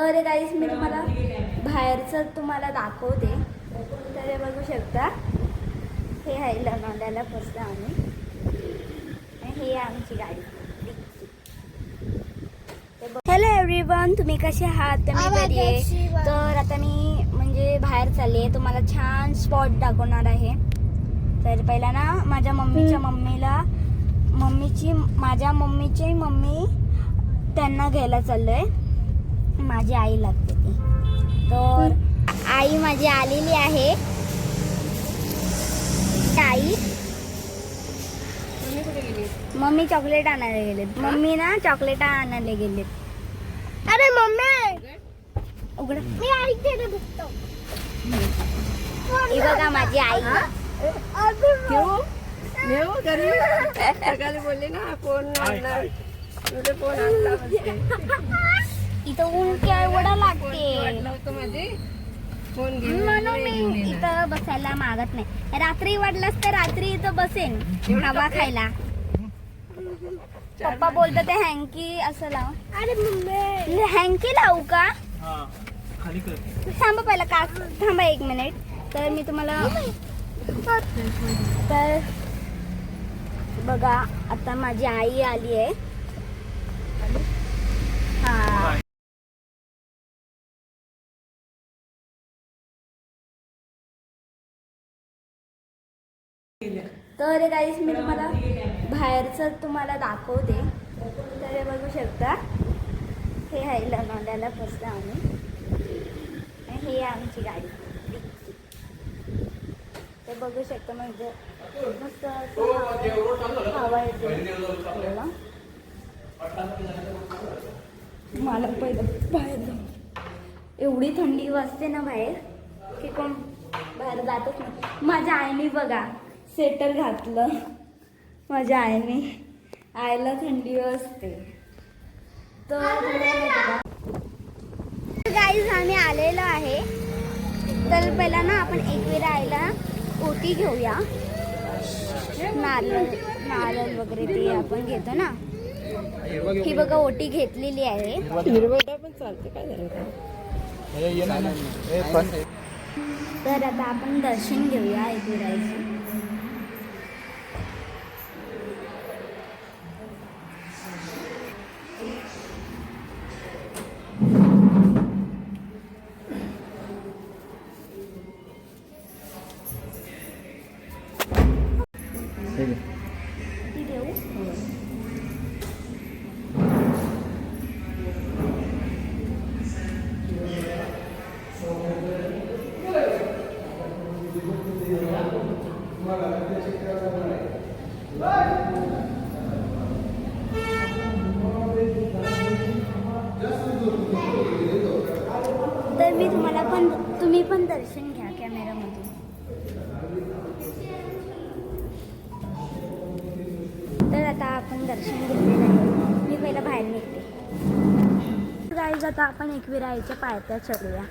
तर गाईस मी तुम्हाला बाहेरचं तुम्हाला दाखवते. तर हे बघू शकता. हे आहे लोणावळ्याला पोचलो आम्ही. आणि ही आहे आमची गाडी. हॅलो एव्हरीवन तुम्ही कसे आहात? तर मी बरी आहे. तर आता मी म्हणजे बाहेर चालली आहे तुम्हाला छान स्पॉट दाखवणार आहे. तर पहिला ना माझ्या मम्मीच्या मम्मीला मम्मीची माझ्या मम्मीची मम्मी त्यांना घ्यायला चाललोय. माझी आई लागते ती. तर आई माझी आलेली आहे. आई मम्मी चॉकलेट आणायला गेलेत. मम्मी ना चॉकलेट आणायला गेलेत. अरे मम्मी! उघड. मी ऐकते बघतो. ही बघा माझी आई. बोलली ना फोन आणणार फोन आणला. इथं ऊन लागते. माझी फोन घेऊन म्हणून मी. इथं बसायला मागत नाही. रात्री वाटलंच तर रात्री इथं बसेन. हवा खायला. पप्पा बोलतात ते हँकी असं लाव. अरे मम्मी. हँकी लावू का? हा खाली कर. थांबा पहिला का? थांबा एक मिनिट. तर मी तुम्हाला तर बघा आता माझी आई आली आहे. हा. तर गाईस मी तुम्हाला बाहेरचं तुम्हाला दाखवते. तर हे बघू शकता. हे आहे लोणावळ्याला पोचलो आम्ही. हे आहे आमची गाडी. ते बघू शकता म्हणजे मस्त असं हवा येते. आपल्याला. मला पहिलं बाहेर एवढी थंडी वाजते ना बाहेर की कोण बाहेर जातच नाही. माझ्या आईने बघा. स्वेटर घातलं. माझ्या आईने. आईला थंडी वाजते तर गाईज आम्ही आलेलो आहे. तर पहिला ना आपण एकविरा आईला ओटी घेऊया. नारळ नारळ वगैरे ते आपण घेतो ना. ही बघा ओटी घेतलेली आहे? तर आता आपण दर्शन घेऊया एकविरायचं तर मी तुम्हाला पण तुम्ही पण दर्शन घ्या कॅमेरामधून. तर आता आपण दर्शन घेतलेलं आहे. मी पहिला बाहेर निघते. गाईज आता आपण एकविरा आईच्या पायथ्या चढूया.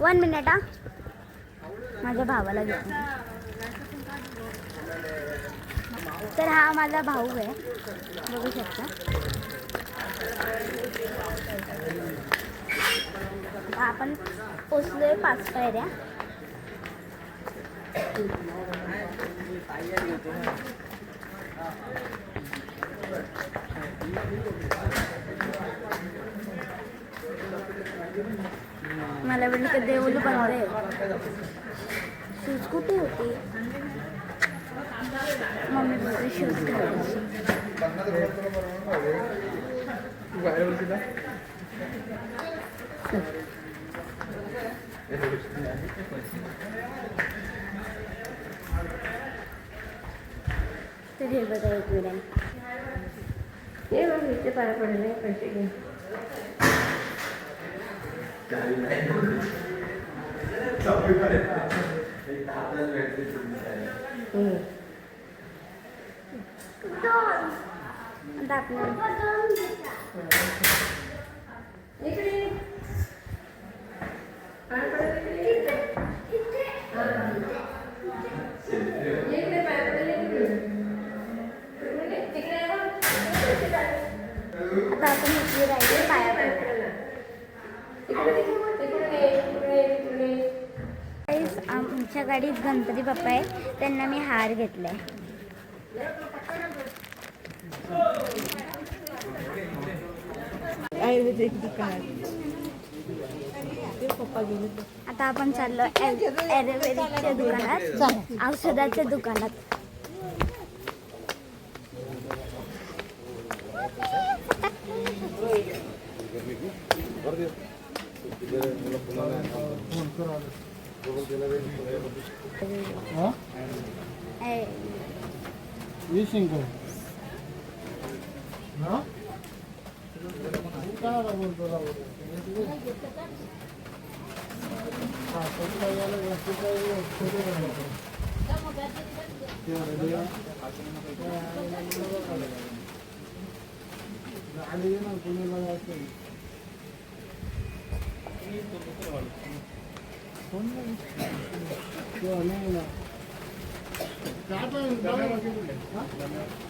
वन मिनिट हा? माझ्या भावाला घेतो तर हा माझा भाऊ आहे. बघू शकता. आपण पोचलो आहे पाच पायऱ्या. मला वाटलं की देऊल बंद आहे. शूज कुठे होती. मम्मी बोलते शूज तर हे बघा एक मिनिट हे बघ इथे पाया पडले पैसे घे दाखवून इकडे. आमच्या गाडीत गणपती बाप्पा आहेत. त्यांना मी हार घेतला आहे आयुर्वेदिक दुकान आता आपण चाललो आयुर्वेदिकच्या दुकानात औषधाच्या दुकानात. 어? 따라고 돌아고 아, 거기다 가는 거 그거를 그대로 하는 거. 아니면 돈을 받아야 돼. 돈을 받아야 돼. 돈을 받아야 돼.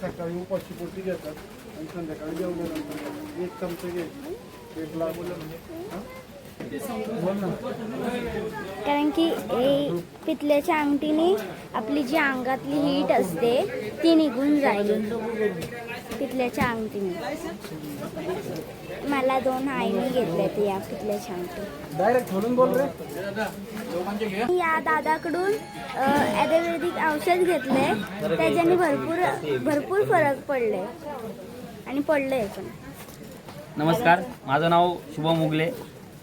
सकाळी उपाशी पोटी घेतात आणि संध्याकाळी जेवल्यानंतर एक चमचे घ्यायची एक ग्लास हा? कारण की हे पितल्याच्या अंगठीने आपली जी अंगातली हीट असते ती निघून जाईल. पितल्याच्या अंगठीने. मला दोन आईने घेतल्यात या पितल्याच्या अंगठी. डायरेक्ट खोलून बोल रे. दोघांचे घे मी या दादाकडून आयुर्वेदिक औषध घेतलंय त्याच्याने भरपूर भरपूर फरक पडले. आणि पडलंय पण. नमस्कार. माझं नाव शुभम मुगले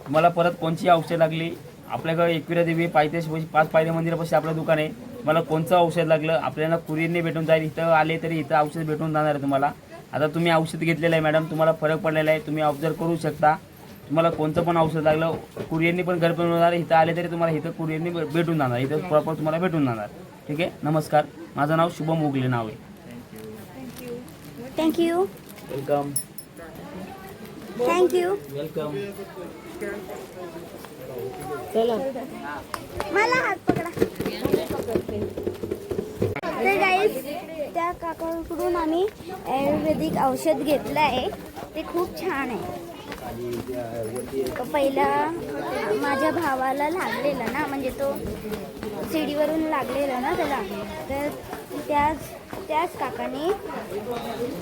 तुम्हाला परत कोणची औषध लागली? आपल्याकडे एकविरा देवी पायथेश पाच पायथे मंदिरापाशी आपलं दुकान आहे. मला कोणचं औषध लागलं? आपल्याला कुरिअरने भेटून जाईल. इथं आले तरी इथं औषध भेटून जाणार आहे तुम्हाला. आता तुम्ही औषध घेतलेलं आहे मॅडम. तुम्हाला फरक पडलेला आहे. तुम्ही ऑब्झर्व करू शकता. तुम्हाला कोणतं पण औषध लागलं कुरिअरने पण घरपर्यंत होणार इथं आले तरी तुम्हाला इथं कुरिअरने भेटून जाणार. इथं प्रॉपर तुम्हाला भेटून जाणार. ठीक आहे? नमस्कार. माझं नाव शुभम मुगले नाव आहे. थँक्यू वेलकम थँक्यू वेलकम चला. मला हात पकडा. तर त्या काकाकडून आम्ही आयुर्वेदिक औषध घेतलं आहे ते खूप छान आहे. तो पहिला माझ्या भावाला लागलेला ना म्हणजे तो शिडीवरून लागलेला ना त्याला. तर त्याच त्याच काकाने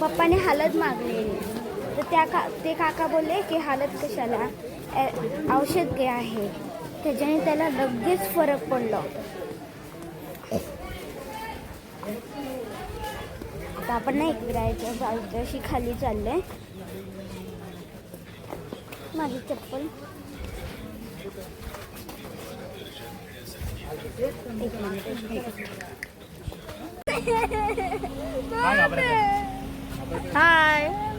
पप्पाने हालत मागलेली. का ते काका बोलले की हालत कशाला? औषध घे आहे. त्याच्याने त्याला लगेच फरक पडला. आता आपण नाही बाजूशी खाली चाललंय. माझी चप्पल? हाय.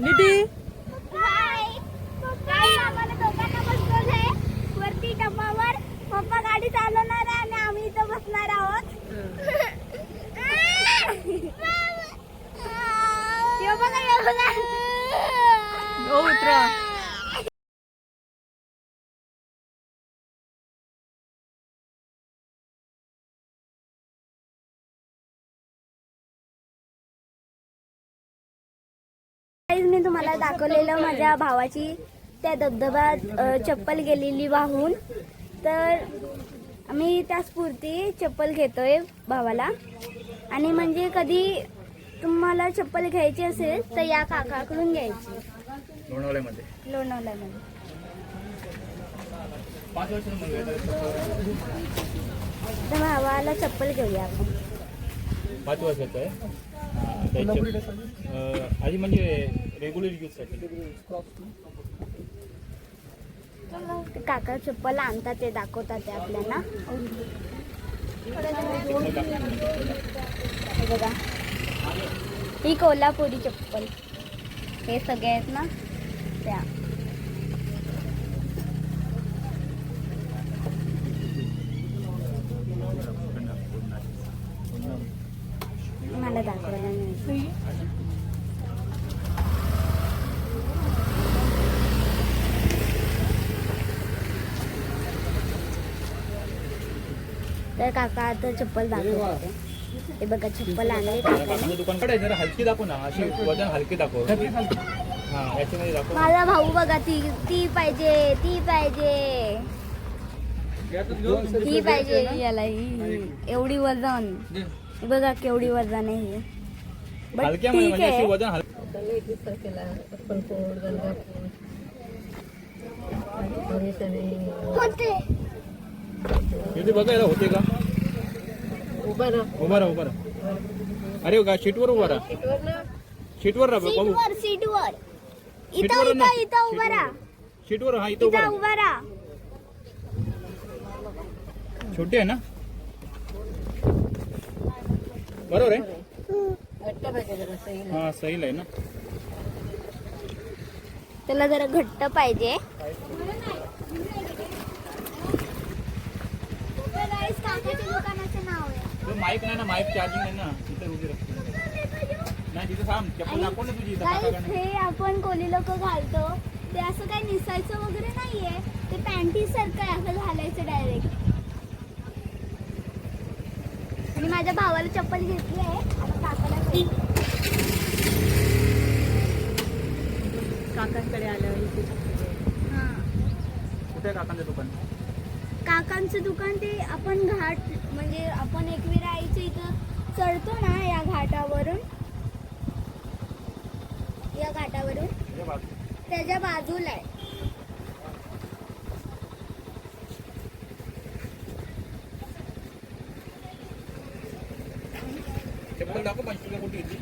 निधी? वरती पप्पा गाडी चालवणार आहे आणि आम्ही इथं बसणार आहोत बघा, उतरा Guys, मी तुम्हाला दाखवलेलं माझ्या भावाची त्या धबधब्यात चप्पल गेलेली वाहून. तर आम्ही त्या स्फूर्ती चप्पल घेतोय भावाला. आणि म्हणजे कधी तुम्हाला चप्पल घ्यायची असेल तर या काकाकडून घ्यायची. लोणावळ्यामध्ये. तर तर भावाला चप्पल घेऊया आपण. पाच वर्षाचं आहे आधी म्हणजे रेग्युलर यूजसाठी काका चप्पल आणतात ते दाखवतात ते आपल्याला. बघा. ही कोल्हापुरी चप्पल. हे सगळे आहेत ना? त्या मला दाखवायला नाही तर काका आता चप्पल दाखवत. होते हे बघा चप्पल आणले काकाने. दुकान हलकी दाखव ना अशी वजन हलकी दाखव. हा याच्यामध्ये दाखव. माझा भाऊ बघा ती ती पाहिजे ती पाहिजे. ही पाहिजे याला ही. एवढी वजन. हे बघा केवढी वजन आहे ही. बट ठीक म्हणजे आहे. वजन इथे बघा याला होते का? उभा राहा. उभा राहा उभा राहा. अरे का? शीटवर उभा राहा. शीटवर राहा बघू. सीटवर सीटवर इथं सीटवर ना. इथं इथं उभा राहा. शीटवर हा इथं उभा इथं राहा. उभा राहा. छोटी आहे ना? बरोबर आहे? हा सैल आहे ना? त्याला जरा घट्ट पाहिजे दुकानाचं नाव आहे तो माईक नाही ना माईक चार्जिंग नाही ना. तिथे उभी नाही तिथे थांब. चप्पल दाखव ना तुझी इथं. हे आपण कोली लोक घालतो. ते असं काही निसायचं वगैरे नाहीये. ते पॅन्टी सारखं आहे असं घालायचं डायरेक्ट आणि माझ्या भावाला चप्पल घेतली आहे. आता काकाला घेतली. काकांकडे आल्यावर हा. कुठे काकांचं दुकान? काकांचं दुकान ते आपण घाट म्हणजे आपण एकविरा आईच्या इथं चढतो ना या घाटावरून या घाटावरून. त्याच्या बाजूला आहे चप्पल दाखव पंचवीसला कुठे घेतली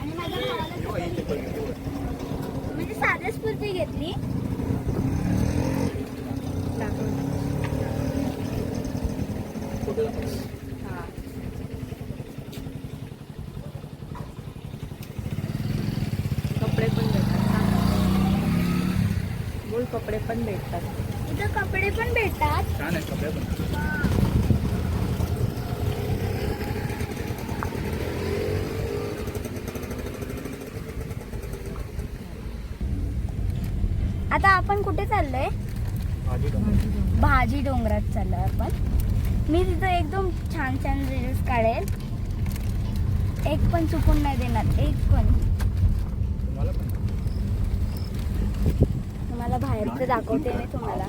आणि माझ्या भावाला हे बघ, ही चप्पल घेतली वर. म्हणजे साध्या स्फूर्ती घेतली फोटो दाखव. कपडे पण भेटतात बोल कपडे पण भेटतात इथं कपडे पण भेटतात छान आहेत कपडे पण आता आपण कुठे चाललोय. भाजी डोंगरात चाललोय आपण मी तिथं एकदम छान छान रील्स काढेल. एक पण चुकून नाही देणार एक पण. तुम्हाला बाहेरचं दाखवते मी तुम्हाला.